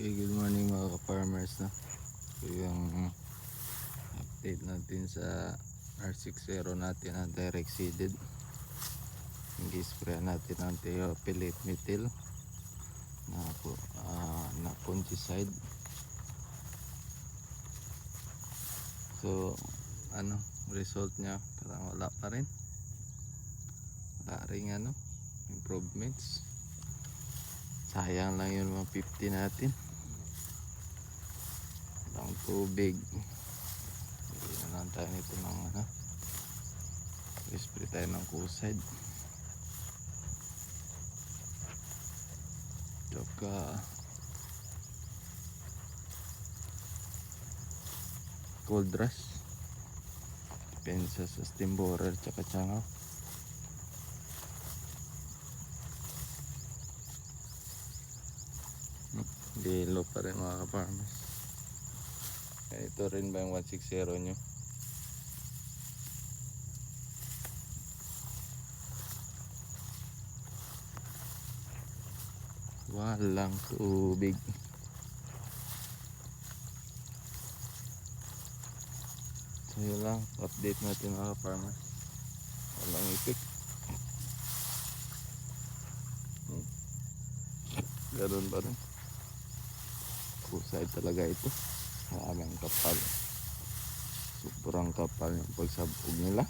Okay, good morning mga ka-farmers no. Ito yung update natin sa R60 natin na direct seeded. Nag-spray natin ng theophylline methyl na, ah, na fungicide. So, ano, result niya parang wala pa rin. Wala rin ano, improvements. Sayang lang yun mga 50 natin. Tubig. Bili na lang tayo nito ng ano. Spray tayo ng kusad. Tsaka cold rush. Depensa sa steam borer tsaka tsangaw. Dilo pa rin mga ka-farmers. Kaya Ito rin ba yung 160 nyo? Walang tubig. So yun lang, update natin mga ka-farmers. Walang ipik. Hmm. Ganun pa rin. Kusay talaga ito. Maraming kapal. Sobrang kapal yung pagsabog nila.